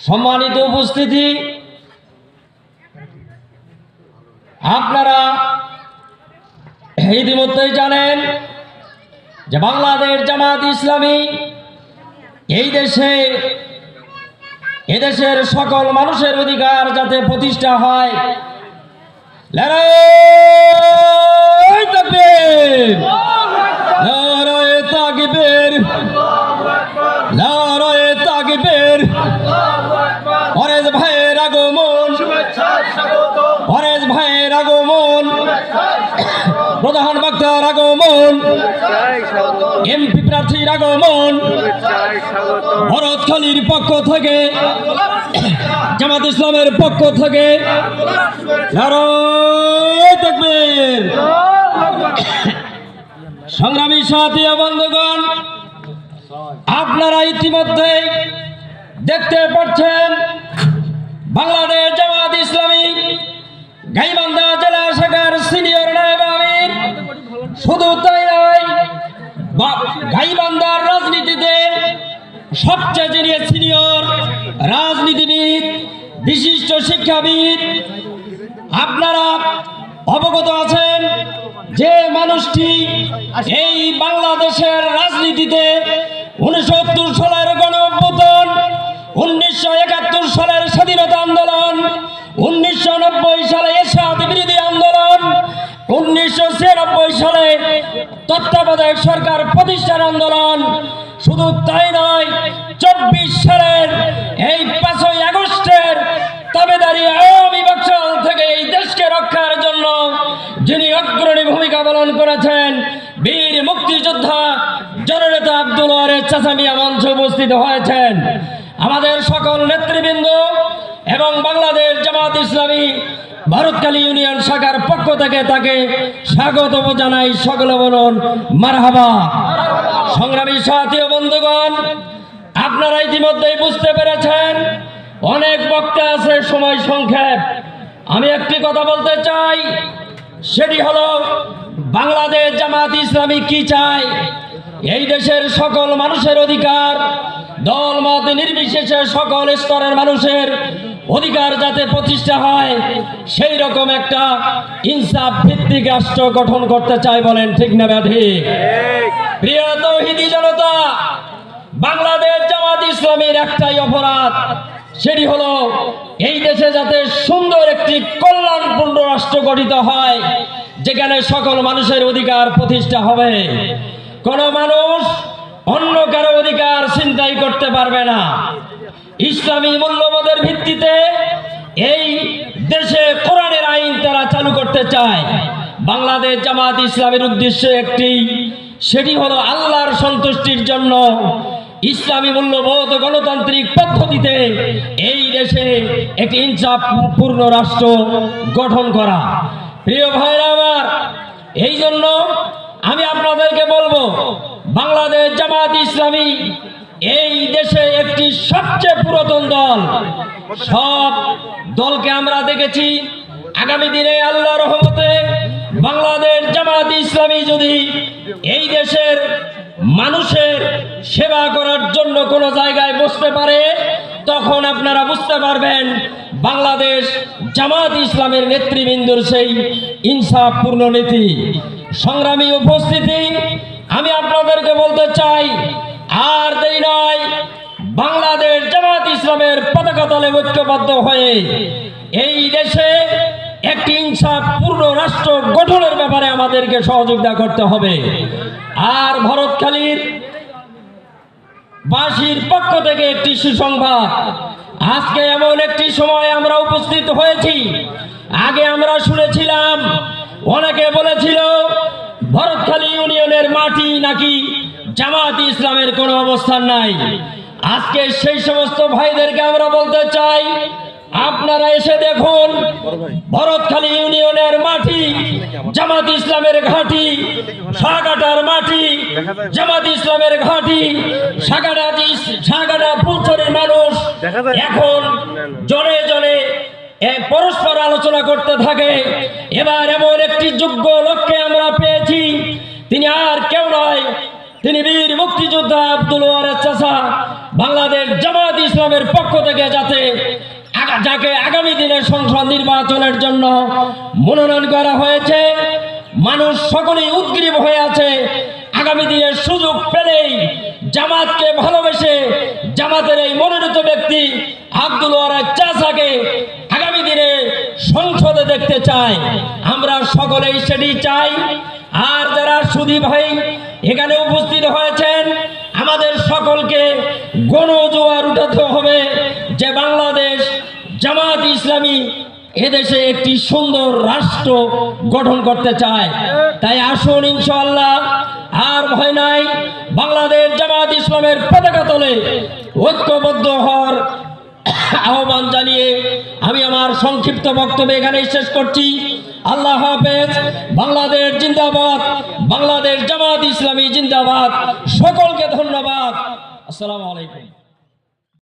সম্মানিত উপস্থিতি, আপনারা ইতিমধ্যেই জানেন যে বাংলাদেশ জামাত ইসলামী এই দেশে এদেশের সকল মানুষের অধিকার যাতে প্রতিষ্ঠা হয়। লড়াই! পরেশ ভাইয়ের আগমন। প্রধান বক্তার আগমন। এমপি প্রার্থীর আগমন। ভরতখালীর পক্ষ থেকে, জামাত ইসলামের পক্ষ থেকে সংগ্রামী সাথী বন্ধুগণ, আপনারা ইতিমধ্যে দেখতে পাচ্ছেন বাংলাদেশ জামাত ইসলামী, গাইবান্ধা জেলা শাখার সিনিয়র নায়েব আমির। শুধু তাই নয় গাইবান্ধার রাজনীতিতে সবচেয়ে যিনি সিনিয়র রাজনীতিবিদ, বিশিষ্ট শিক্ষাবিদ, আপনারা অবগত আছেন যে মানুষটি এই বাংলাদেশের রাজনীতিতে উনসত্তর সালের গণ উনিশশো ছিয়ানব্বই সালে তত্ত্বাবধায়ক সরকার প্রতিষ্ঠান আন্দোলন। শুধু তাই নয়, চব্বিশ সালের এই পাঁচই আগস্টের তাবেদারি আওয়ামী বক্সল থেকে এই দেশকে রক্ষার জন্য যিনি অগ্রণী ভূমিকা পালন করেছেন, বীর মুক্তিযোদ্ধা জননেতা আব্দুল ওয়ারের চাচামিয়া মঞ্চে উপস্থিত হয়েছেন। আমাদের সকল নেতৃবৃন্দ এবং বাংলাদেশ জামাত ইসলামী ভারতকালী ইউনিয়ন শাখার পক্ষ থেকে তাকে স্বাগত জানাই, সকলে বলুন, মারহাবা। সংগ্রামী সাথী বন্ধুগণ, আপনারা ইতিমধ্যেই বুঝতে পেরেছেন, অনেক বক্তা আছে, সময় সংক্ষেপ। আমি একটি কথা বলতে চাই, সেটি হলো, বাংলাদেশ জামাত ইসলামী কি চায়? এই দেশের সকল মানুষের অধিকার, দল, মত নির্বিশেষে সকল স্তরের মানুষের অধিকার যাতে প্রতিষ্ঠা হয় সেই রকম একটা ইনসাফ ভিত্তিক রাষ্ট্র গঠন করতে চাই বলেন ঠিক না ব্যাধি? প্রিয় তৌহিদি জনতা বাংলাদেশ জামাত ইসলামের একটাই অপরাধ সেটি হলো এই দেশে যাতে সুন্দর একটি কল্যাণপূর্ণ রাষ্ট্র গঠিত হয় যেখানে সকল মানুষের অধিকার প্রতিষ্ঠা হবে। কোন মানুষ অন্য কারও অধিকার চিন্তাই করতে পারবে না। ইসলামী মূল্যবোধের ভিত্তিতে এই দেশে কোরআনের আইন তারা চালু করতে চায়। বাংলাদেশ জামাত ইসলামের উদ্দেশ্য একটি, সেটি হলো আল্লাহর সন্তুষ্টির জন্য ইসলামী মূল্যবোধ গণতান্ত্রিক পদ্ধতিতে এই দেশে একটি ইনসাফপূর্ণ রাষ্ট্র গঠন করা। প্রিয় ভাইরা আমার এই জন্য বাংলাদেশ জামাত ইসলামী এই দেশে একটি সবচেয়ে পুরাতন দল। সব দলকে আমরা দেখেছি। আগামী দিনে আল্লাহ রহমতে বাংলাদেশ জামাত ইসলামী যদি এই দেশের মানুষের সেবা করার জন্য কোনো জায়গায় বসতে পারে, তখন আপনারা বুঝতে পারবেন বাংলাদেশ জামাত ইসলামের নেতৃবৃন্দুর সেই ইনসাফপূর্ণ নীতি। সংগ্রামী উপস্থিতি আমি আপনাদেরকে বলতে চাই, আর দেরি নয়, বাংলাদেশ জামাত ইসলামের পতাকা তলে ঐক্যবদ্ধ হয়ে এই দেশে একটি ইনসাফ পূর্ণ রাষ্ট্র গঠনের ব্যাপারে আমাদেরকে সহযোগিতা করতে হবে। আর ভরতখালীর বাসীর পক্ষ থেকে একটি সুসংবাদ। আজকে এমন একটি সময় আমরা উপস্থিত হয়েছি। আগে আমরা শুনেছিলাম, অনেকে বলেছিল ভরতখালী ইউনিয়নের মাটি নাকি জামাত ইসলামের কোনো অবস্থান নাই? আজকে সেই সমস্ত ভাইদেরকে আমরা বলতে চাই, আপনারা এসে দেখুন, ভরতখালী ইউনিয়নের মাটি জামাত ইসলামের ঘাঁটি, সাগাটার মাটি জামাত ইসলামের ঘাঁটি, সাগাটা সাগাটা ফুলছড়ির মানুষ এখন জলে জলে পরস্পর আলোচনা করতে থাকে। এবার এমন একটি যোগ্য লক্ষ্যে আমরা পেয়েছি তিনি বীর মুক্তিযোদ্ধা আব্দুল ওয়ারের চাষা বাংলাদেশ জামায়াত ইসলামের পক্ষ থেকে যাতে যাকে আগামী দিনের সংসদ নির্বাচনের জন্য মনোনয়ন করা হয়েছে, মানুষ সকলেই উদ্গ্রীব হয়ে আছে। আগামী দিনের সুযোগ পেলেই জামাতকে ভালোবেসে জামাতের এই মনোনীত ব্যক্তি আব্দুল ওয়ারাদ চাচাকে আগামী দিনে সংসদে দেখতে চাই আমরা সকলেই সেটি চাই। আর যারা সুদী ভাই এখানে উপস্থিত হয়েছেন আমাদের সকলকে গণজোয়ার উঠাতে হবে যে বাংলাদেশ জামাত ইসলামী এদেশে একটি সুন্দর রাষ্ট্র গঠন করতে চায়। তাই আসুন ইনশাল্লাহ আর ভয় নাই, বাংলাদেশ জামাত ইসলামের পতাকা তলে ঐক্যবদ্ধ হওয়ার আহ্বান জানিয়ে আমি আমার সংক্ষিপ্ত বক্তব্য এখানে শেষ করছি। আল্লাহ হাফেজ, বাংলাদেশ জিন্দাবাদ, বাংলাদেশ জামাত ইসলামী জিন্দাবাদ। সকলকে ধন্যবাদ। আসসালামু আলাইকুম।